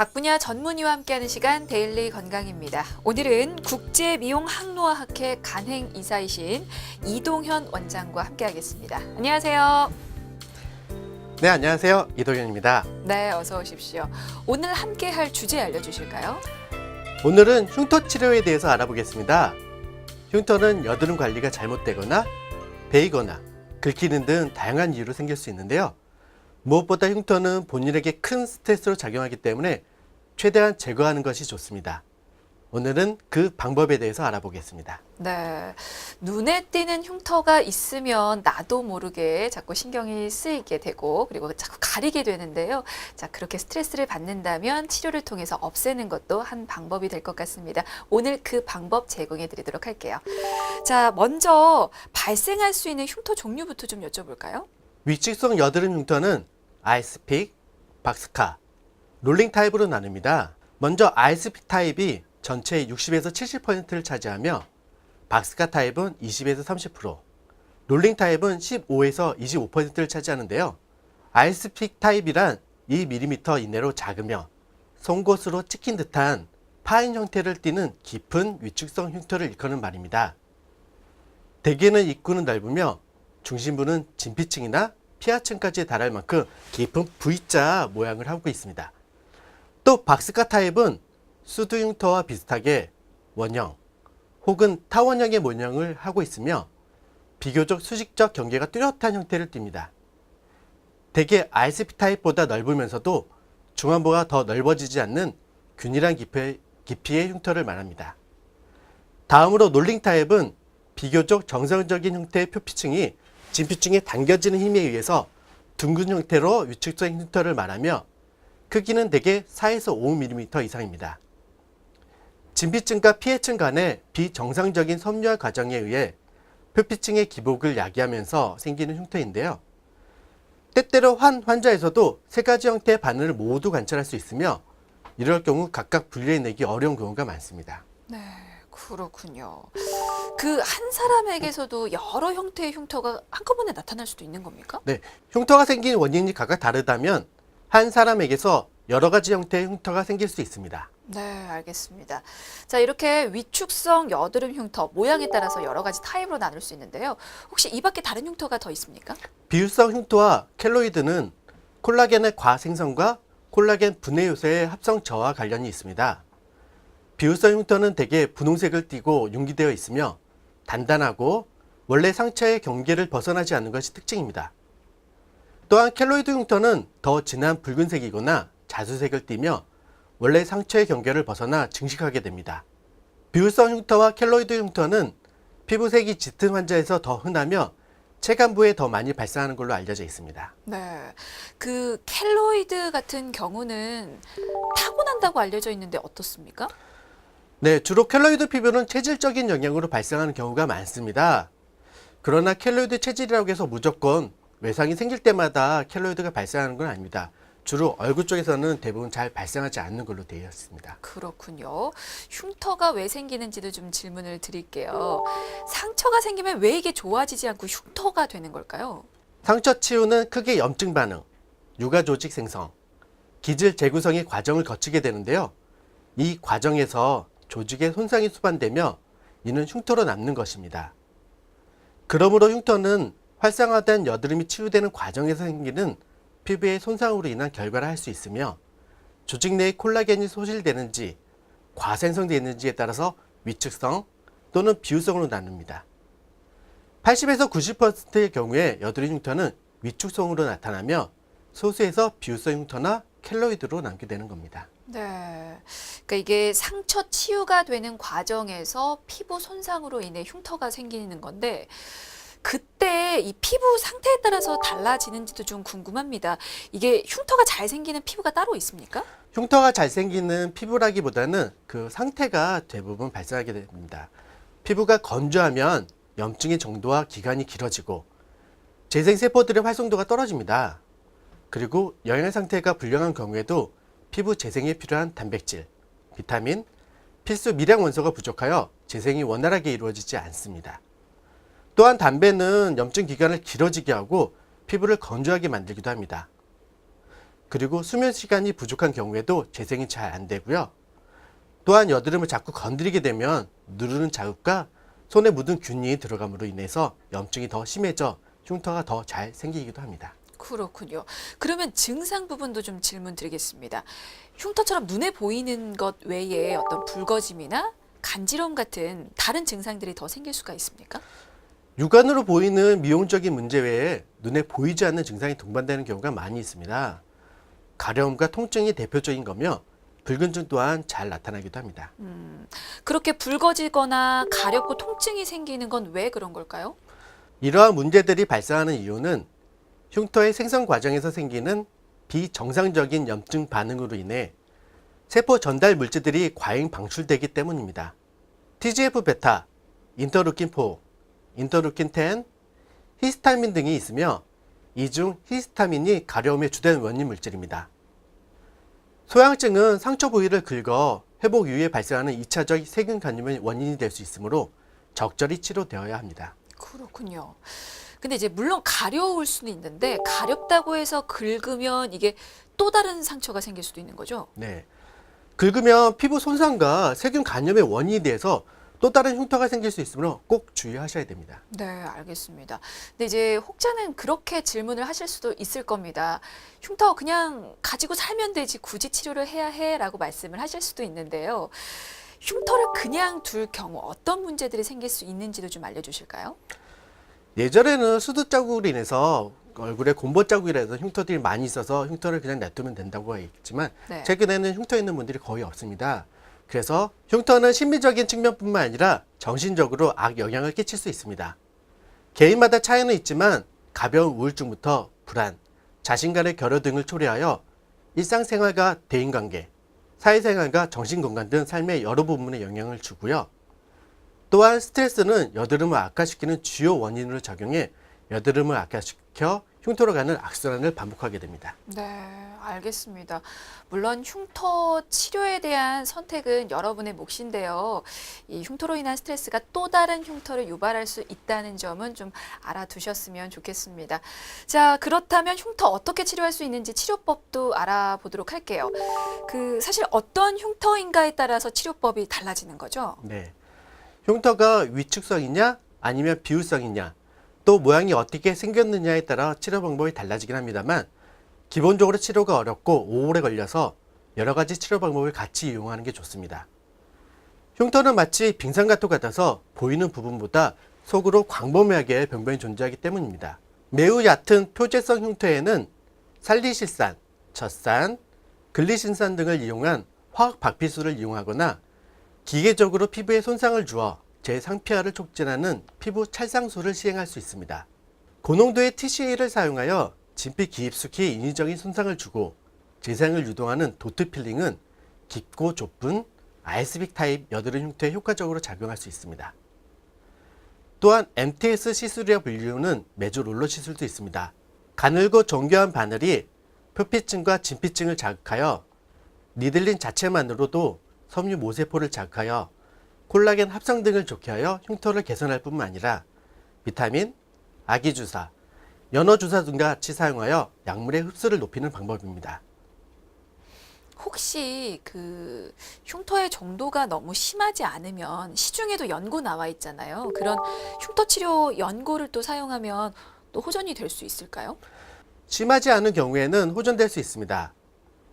각 분야 전문의와 함께하는 시간 데일리 건강입니다. 오늘은 국제 미용 항노화 학회 간행 이사이신 이동현 원장과 함께하겠습니다. 안녕하세요. 네, 안녕하세요. 이동현입니다. 네, 어서 오십시오. 오늘 함께할 주제 알려주실까요? 오늘은 흉터 치료에 대해서 알아보겠습니다. 흉터는 여드름 관리가 잘못되거나 베이거나 긁히는 등 다양한 이유로 생길 수 있는데요. 무엇보다 흉터는 본인에게 큰 스트레스로 작용하기 때문에 최대한 제거하는 것이 좋습니다. 오늘은 그 방법에 대해서 알아보겠습니다. 네. 눈에 띄는 흉터가 있으면 나도 모르게 자꾸 신경이 쓰이게 되고 그리고 자꾸 가리게 되는데요. 자, 그렇게 스트레스를 받는다면 치료를 통해서 없애는 것도 한 방법이 될 것 같습니다. 오늘 그 방법 제공해 드리도록 할게요. 자, 먼저 발생할 수 있는 흉터 종류부터 좀 여쭤볼까요? 위축성 여드름 흉터는 아이스픽, 박스카, 롤링 타입으로 나눕니다. 먼저 아이스픽 타입이 전체의 60에서 70%를 차지하며 박스카 타입은 20에서 30%, 롤링 타입은 15에서 25%를 차지하는데요. 아이스픽 타입이란 2mm 이내로 작으며 송곳으로 찍힌 듯한 파인 형태를 띠는 깊은 위축성 흉터를 일컫는 말입니다. 대개는 입구는 넓으며 중심부는 진피층이나 피하층까지 달할 만큼 깊은 V자 모양을 하고 있습니다. 또 박스카 타입은 수두 흉터와 비슷하게 원형 혹은 타원형의 모양을 하고 있으며 비교적 수직적 경계가 뚜렷한 형태를 띱니다. 대개 ISP 타입보다 넓으면서도 중안부가 더 넓어지지 않는 균일한 깊이의, 깊이의 흉터를 말합니다. 다음으로 놀링 타입은 비교적 정상적인 형태의 표피층이 진피층에 당겨지는 힘에 의해서 둥근 형태로 위축성 흉터를 말하며 크기는 대개 4에서 5mm 이상입니다. 진피층과 피해층 간의 비정상적인 섬유화 과정에 의해 표피층의 기복을 야기하면서 생기는 흉터인데요. 때때로 한 환자에서도 세 가지 형태의 반응을 모두 관찰할 수 있으며 이럴 경우 각각 분류해내기 어려운 경우가 많습니다. 네, 그렇군요. 그 한 사람에게서도 여러 형태의 흉터가 한꺼번에 나타날 수도 있는 겁니까? 네, 흉터가 생긴 원인이 각각 다르다면 한 사람에게서 여러 가지 형태의 흉터가 생길 수 있습니다. 네, 알겠습니다. 자, 이렇게 위축성 여드름 흉터 모양에 따라서 여러 가지 타입으로 나눌 수 있는데요. 혹시 이 밖에 다른 흉터가 더 있습니까? 비율성 흉터와 켈로이드는 콜라겐의 과생성과 콜라겐 분해 요소의 합성 저하 관련이 있습니다. 비율성 흉터는 대개 분홍색을 띠고 융기되어 있으며 단단하고 원래 상처의 경계를 벗어나지 않는 것이 특징입니다. 또한 켈로이드 흉터는 더 진한 붉은색이거나 자수색을 띠며 원래 상처의 경계를 벗어나 증식하게 됩니다. 비율성 흉터와 켈로이드 흉터는 피부색이 짙은 환자에서 더 흔하며 체간부에 더 많이 발생하는 걸로 알려져 있습니다. 네. 그 켈로이드 같은 경우는 타고난다고 알려져 있는데 어떻습니까? 네, 주로 켈로이드 피부는 체질적인 영향으로 발생하는 경우가 많습니다. 그러나 켈로이드 체질이라고 해서 무조건 외상이 생길 때마다 켈로이드가 발생하는 건 아닙니다. 주로 얼굴 쪽에서는 대부분 잘 발생하지 않는 걸로 되어 있습니다. 그렇군요. 흉터가 왜 생기는지도 좀 질문을 드릴게요. 상처가 생기면 왜 이게 좋아지지 않고 흉터가 되는 걸까요? 상처 치유는 크게 염증 반응, 유가 조직 생성, 기질 재구성의 과정을 거치게 되는데요. 이 과정에서 조직의 손상이 수반되며 이는 흉터로 남는 것입니다. 그러므로 흉터는 활성화된 여드름이 치유되는 과정에서 생기는 피부의 손상으로 인한 결과를 할 수 있으며 조직 내의 콜라겐이 소실되는지 과생성되는지에 따라서 위축성 또는 비유성으로 나눕니다. 80에서 90%의 경우에 여드름 흉터는 위축성으로 나타나며 소수에서 비유성 흉터나 켈로이드로 남게 되는 겁니다. 네. 그러니까 이게 상처 치유가 되는 과정에서 피부 손상으로 인해 흉터가 생기는 건데 그때 이 피부 상태에 따라서 달라지는지도 좀 궁금합니다. 이게 흉터가 잘 생기는 피부가 따로 있습니까? 흉터가 잘 생기는 피부라기보다는 그 상태가 대부분 발생하게 됩니다. 피부가 건조하면 염증의 정도와 기간이 길어지고 재생세포들의 활성도가 떨어집니다. 그리고 영양 상태가 불량한 경우에도 피부 재생에 필요한 단백질, 비타민, 필수 미량 원소가 부족하여 재생이 원활하게 이루어지지 않습니다. 또한 담배는 염증 기간을 길어지게 하고 피부를 건조하게 만들기도 합니다. 그리고 수면 시간이 부족한 경우에도 재생이 잘 안 되고요. 또한 여드름을 자꾸 건드리게 되면 누르는 자극과 손에 묻은 균이 들어감으로 인해서 염증이 더 심해져 흉터가 더 잘 생기기도 합니다. 그렇군요. 그러면 증상 부분도 좀 질문 드리겠습니다. 흉터처럼 눈에 보이는 것 외에 어떤 붉어짐이나 간지럼 같은 다른 증상들이 더 생길 수가 있습니까? 육안으로 보이는 미용적인 문제 외에 눈에 보이지 않는 증상이 동반되는 경우가 많이 있습니다. 가려움과 통증이 대표적인 거며 붉은증 또한 잘 나타나기도 합니다. 그렇게 붉어지거나 가렵고 통증이 생기는 건 왜 그런 걸까요? 이러한 문제들이 발생하는 이유는 흉터의 생성 과정에서 생기는 비정상적인 염증 반응으로 인해 세포 전달 물질들이 과잉 방출되기 때문입니다. TGF-베타, 인터루킨 4, 인터루킨 10, 히스타민 등이 있으며 이 중 히스타민이 가려움의 주된 원인 물질입니다. 소양증은 상처 부위를 긁어 회복 이후에 발생하는 2차적 세균 감염의 원인이 될 수 있으므로 적절히 치료되어야 합니다. 그렇군요. 근데 이제 물론 가려울 수는 있는데 가렵다고 해서 긁으면 이게 또 다른 상처가 생길 수도 있는 거죠. 네. 긁으면 피부 손상과 세균 감염의 원인이 돼서 또 다른 흉터가 생길 수 있으므로 꼭 주의하셔야 됩니다. 네, 알겠습니다. 근데 이제 혹자는 그렇게 질문을 하실 수도 있을 겁니다. 흉터 그냥 가지고 살면 되지 굳이 치료를 해야 해라고 말씀을 하실 수도 있는데요. 흉터를 그냥 둘 경우 어떤 문제들이 생길 수 있는지도 좀 알려주실까요? 예전에는 수두 자국으로 인해서 얼굴에 곰보 자국이라서 흉터들이 많이 있어서 흉터를 그냥 놔두면 된다고 했지만 네. 최근에는 흉터 있는 분들이 거의 없습니다. 그래서 흉터는 심리적인 측면뿐만 아니라 정신적으로 악 영향을 끼칠 수 있습니다. 개인마다 차이는 있지만 가벼운 우울증부터 불안, 자신간의 결여 등을 초래하여 일상생활과 대인관계, 사회생활과 정신건강 등 삶의 여러 부분에 영향을 주고요. 또한 스트레스는 여드름을 악화시키는 주요 원인으로 작용해 여드름을 악화시켜 흉터로 가는 악순환을 반복하게 됩니다. 네, 알겠습니다. 물론 흉터 치료에 대한 선택은 여러분의 몫인데요. 이 흉터로 인한 스트레스가 또 다른 흉터를 유발할 수 있다는 점은 좀 알아두셨으면 좋겠습니다. 자, 그렇다면 흉터 어떻게 치료할 수 있는지 치료법도 알아보도록 할게요. 그 사실 어떤 흉터인가에 따라서 치료법이 달라지는 거죠. 네. 흉터가 위축성이냐 아니면 비율성이냐 또 모양이 어떻게 생겼느냐에 따라 치료 방법이 달라지긴 합니다만 기본적으로 치료가 어렵고 오래 걸려서 여러 가지 치료 방법을 같이 이용하는 게 좋습니다. 흉터는 마치 빙산가토 같아서 보이는 부분보다 속으로 광범위하게 병변이 존재하기 때문입니다. 매우 얕은 표재성 흉터에는 살리실산, 젖산, 글리신산 등을 이용한 화학 박피수를 이용하거나 기계적으로 피부에 손상을 주어 재상피화를 촉진하는 피부 찰상술을 시행할 수 있습니다. 고농도의 TCA를 사용하여 진피 기입숙히 인위적인 손상을 주고 재생을 유도하는 도트 필링은 깊고 좁은 아이스빅 타입 여드름 흉터에 효과적으로 작용할 수 있습니다. 또한 MTS 시술이라 불리우는 메조 롤러 시술도 있습니다. 가늘고 정교한 바늘이 표피층과 진피층을 자극하여 니들린 자체만으로도 섬유 모세포를 자극하여 콜라겐 합성 등을 좋게 하여 흉터를 개선할 뿐만 아니라 비타민, 아기 주사, 연어 주사 등과 같이 사용하여 약물의 흡수를 높이는 방법입니다. 혹시 그 흉터의 정도가 너무 심하지 않으면 시중에도 연고 나와 있잖아요. 그런 흉터 치료 연고를 또 사용하면 또 호전이 될 수 있을까요? 심하지 않은 경우에는 호전될 수 있습니다.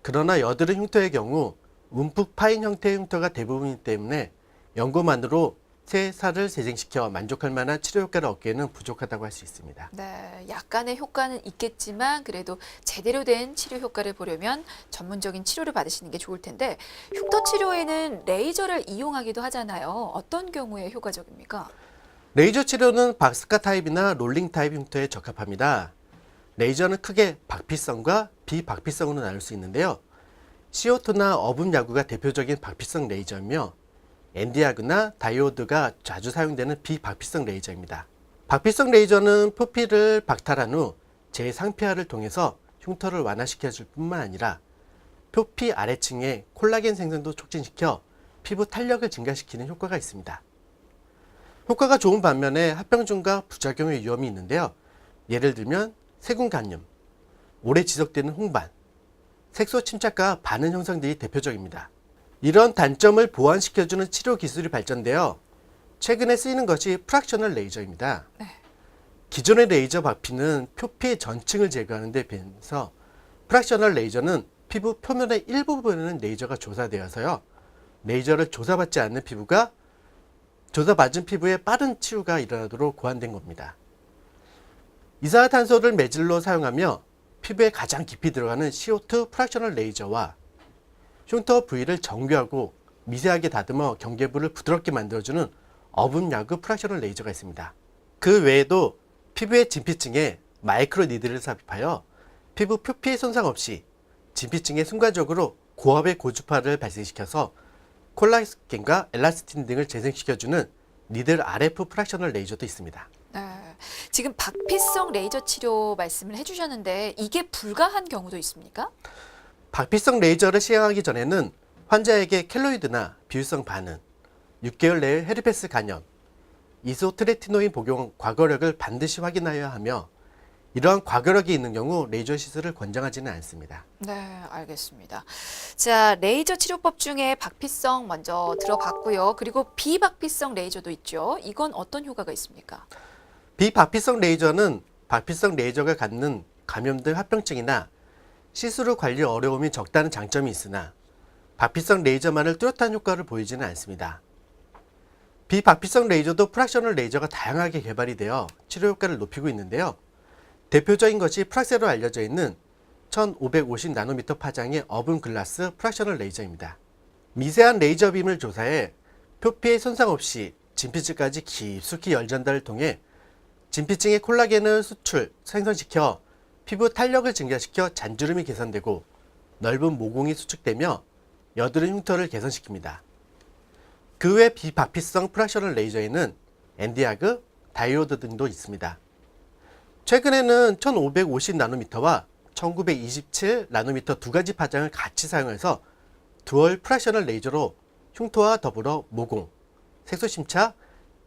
그러나 여드름 흉터의 경우 움푹 파인 형태의 흉터가 대부분이기 때문에 연고만으로 새 살을 재생시켜 만족할 만한 치료 효과를 얻기에는 부족하다고 할 수 있습니다. 네, 약간의 효과는 있겠지만 그래도 제대로 된 치료 효과를 보려면 전문적인 치료를 받으시는 게 좋을 텐데 흉터 치료에는 레이저를 이용하기도 하잖아요. 어떤 경우에 효과적입니까? 레이저 치료는 박스카 타입이나 롤링 타입 흉터에 적합합니다. 레이저는 크게 박피성과 비박피성으로 나눌 수 있는데요. CO2나 어분 야구가 대표적인 박피성 레이저이며 엔디아그나 다이오드가 자주 사용되는 비박피성 레이저입니다. 박피성 레이저는 표피를 박탈한 후 재상피화를 통해서 흉터를 완화시켜 줄 뿐만 아니라 표피 아래층에 콜라겐 생성도 촉진시켜 피부 탄력을 증가시키는 효과가 있습니다. 효과가 좋은 반면에 합병증과 부작용의 위험이 있는데요. 예를 들면 세균 감염, 오래 지속되는 홍반, 색소 침착과 반응 형성들이 대표적입니다. 이런 단점을 보완시켜주는 치료 기술이 발전되어 최근에 쓰이는 것이 프락셔널 레이저입니다. 기존의 레이저 박피는 표피의 전층을 제거하는 데 비해서 프락셔널 레이저는 피부 표면의 일부분에는 레이저가 조사되어서요. 레이저를 조사받지 않는 피부가 조사받은 피부에 빠른 치유가 일어나도록 고안된 겁니다. 이산화탄소를 매질로 사용하며 피부에 가장 깊이 들어가는 CO2 프락셔널 레이저와 흉터 부위를 정교하고 미세하게 다듬어 경계부를 부드럽게 만들어주는 어분 야구 프락셔널 레이저가 있습니다. 그 외에도 피부의 진피층에 마이크로 니드를 삽입하여 피부 표피의 손상 없이 진피층에 순간적으로 고압의 고주파를 발생시켜서 콜라겐과 엘라스틴 등을 재생시켜주는 니들 RF 프락셔널 레이저도 있습니다. 네. 지금 박피성 레이저 치료 말씀을 해주셨는데 이게 불가한 경우도 있습니까? 박피성 레이저를 시행하기 전에는 환자에게 켈로이드나 비유성 반응, 6개월 내에 헤르페스 간염, 이소트레티노인 복용 과거력을 반드시 확인하여야 하며 이러한 과거력이 있는 경우 레이저 시술을 권장하지는 않습니다. 네, 알겠습니다. 자, 레이저 치료법 중에 박피성 먼저 들어봤고요. 그리고 비박피성 레이저도 있죠. 이건 어떤 효과가 있습니까? 비박피성 레이저는 박피성 레이저가 갖는 감염된 합병증이나 시술 후 관리 어려움이 적다는 장점이 있으나 박피성 레이저만을 뚜렷한 효과를 보이지는 않습니다. 비박피성 레이저도 프락셔널 레이저가 다양하게 개발이 되어 치료 효과를 높이고 있는데요. 대표적인 것이 프락세로 알려져 있는 1550 나노미터 파장의 어분 글라스 프락셔널 레이저입니다. 미세한 레이저 빔을 조사해 표피의 손상 없이 진피층까지 깊숙이 열 전달을 통해 진피층의 콜라겐을 수출, 생성시켜 피부 탄력을 증가시켜 잔주름이 개선되고 넓은 모공이 수축되며 여드름 흉터를 개선시킵니다. 그 외 비박피성 프락셔널 레이저에는 엔디아그, 다이오드 등도 있습니다. 최근에는 1550 나노미터와 1927 나노미터 두 가지 파장을 같이 사용해서 두얼 프락셔널 레이저로 흉터와 더불어 모공, 색소 심차,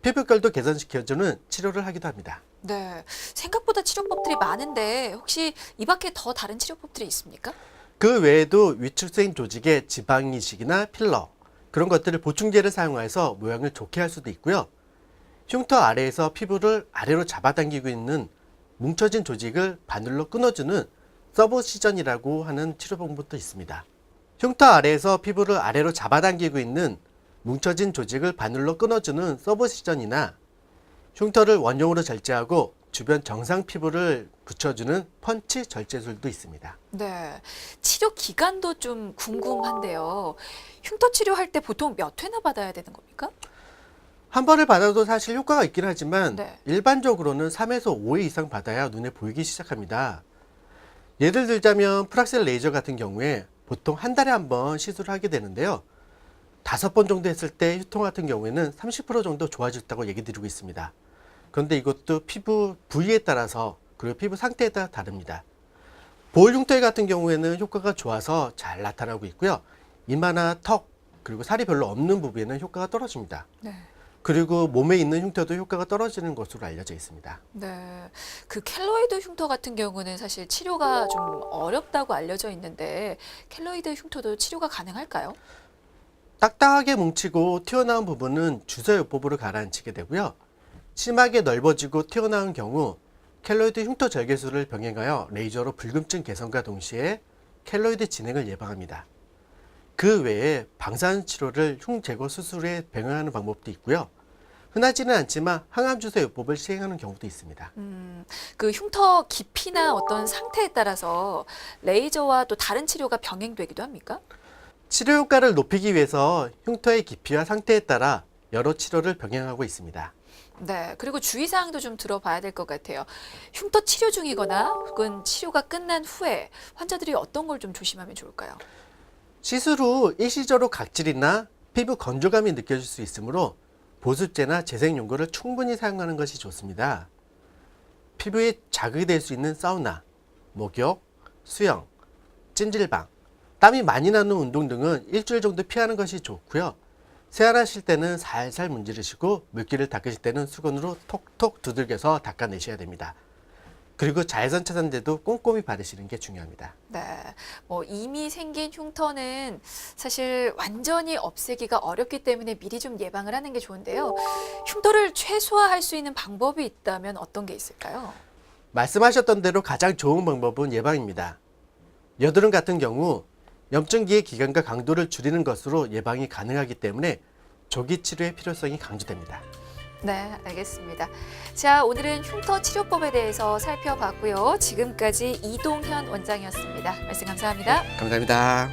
피부결도 개선시켜주는 치료를 하기도 합니다. 네, 생각보다 치료법들이 많은데 혹시 이 밖에 더 다른 치료법들이 있습니까? 그 외에도 위축性조직의 지방 이식이나 필러 그런 것들을 보충제를 사용해서 모양을 좋게 할 수도 있고요. 흉터 아래에서 피부를 아래로 잡아당기고 있는 뭉쳐진 조직을 바늘로 끊어주는 서브시전이라고 하는 치료 방법도 있습니다. 흉터 아래에서 피부를 아래로 잡아당기고 있는 뭉쳐진 조직을 바늘로 끊어주는 서브시전이나 흉터를 원용으로 절제하고 주변 정상 피부를 붙여주는 펀치 절제술도 있습니다. 네, 치료 기간도 좀 궁금한데요. 흉터 치료할 때 보통 몇 회나 받아야 되는 겁니까? 한 번을 받아도 사실 효과가 있긴 하지만 네. 일반적으로는 3에서 5회 이상 받아야 눈에 보이기 시작합니다. 예를 들자면 프락셀 레이저 같은 경우에 보통 한 달에 한 번 시술을 하게 되는데요. 다섯 번 정도 했을 때 휴통 같은 경우에는 30% 정도 좋아졌다고 얘기 드리고 있습니다. 그런데 이것도 피부 부위에 따라서 그리고 피부 상태에 따라 다릅니다. 볼 흉터 같은 경우에는 효과가 좋아서 잘 나타나고 있고요. 이마나 턱 그리고 살이 별로 없는 부분에는 효과가 떨어집니다. 네. 그리고 몸에 있는 흉터도 효과가 떨어지는 것으로 알려져 있습니다. 네. 그 켈로이드 흉터 같은 경우는 사실 치료가 좀 어렵다고 알려져 있는데 켈로이드 흉터도 치료가 가능할까요? 딱딱하게 뭉치고 튀어나온 부분은 주사 요법으로 가라앉히게 되고요. 심하게 넓어지고 튀어나온 경우 켈로이드 흉터 절개술을 병행하여 레이저로 불금증 개선과 동시에 켈로이드 진행을 예방합니다. 그 외에 방사선 치료를 흉 제거 수술에 병행하는 방법도 있고요. 흔하지는 않지만 항암 주사 요법을 시행하는 경우도 있습니다. 음, 그 흉터 깊이나 어떤 상태에 따라서 레이저와 또 다른 치료가 병행되기도 합니까? 치료 효과를 높이기 위해서 흉터의 깊이와 상태에 따라 여러 치료를 병행하고 있습니다. 네. 그리고 주의사항도 좀 들어봐야 될 것 같아요. 흉터 치료 중이거나 혹은 치료가 끝난 후에 환자들이 어떤 걸 좀 조심하면 좋을까요? 시술 후 일시적으로 각질이나 피부 건조감이 느껴질 수 있으므로 보습제나 재생 용구를 충분히 사용하는 것이 좋습니다. 피부에 자극이 될 수 있는 사우나, 목욕, 수영, 찜질방, 땀이 많이 나는 운동 등은 일주일 정도 피하는 것이 좋고요. 세안하실 때는 살살 문지르시고 물기를 닦으실 때는 수건으로 톡톡 두들겨서 닦아내셔야 됩니다. 그리고 자외선 차단제도 꼼꼼히 바르시는 게 중요합니다. 네. 뭐 이미 생긴 흉터는 사실 완전히 없애기가 어렵기 때문에 미리 좀 예방을 하는 게 좋은데요. 흉터를 최소화할 수 있는 방법이 있다면 어떤 게 있을까요? 말씀하셨던 대로 가장 좋은 방법은 예방입니다. 여드름 같은 경우 염증기의 기간과 강도를 줄이는 것으로 예방이 가능하기 때문에 조기 치료의 필요성이 강조됩니다. 네, 알겠습니다. 자, 오늘은 흉터 치료법에 대해서 살펴봤고요. 지금까지 이동현 원장이었습니다. 말씀 감사합니다. 네, 감사합니다.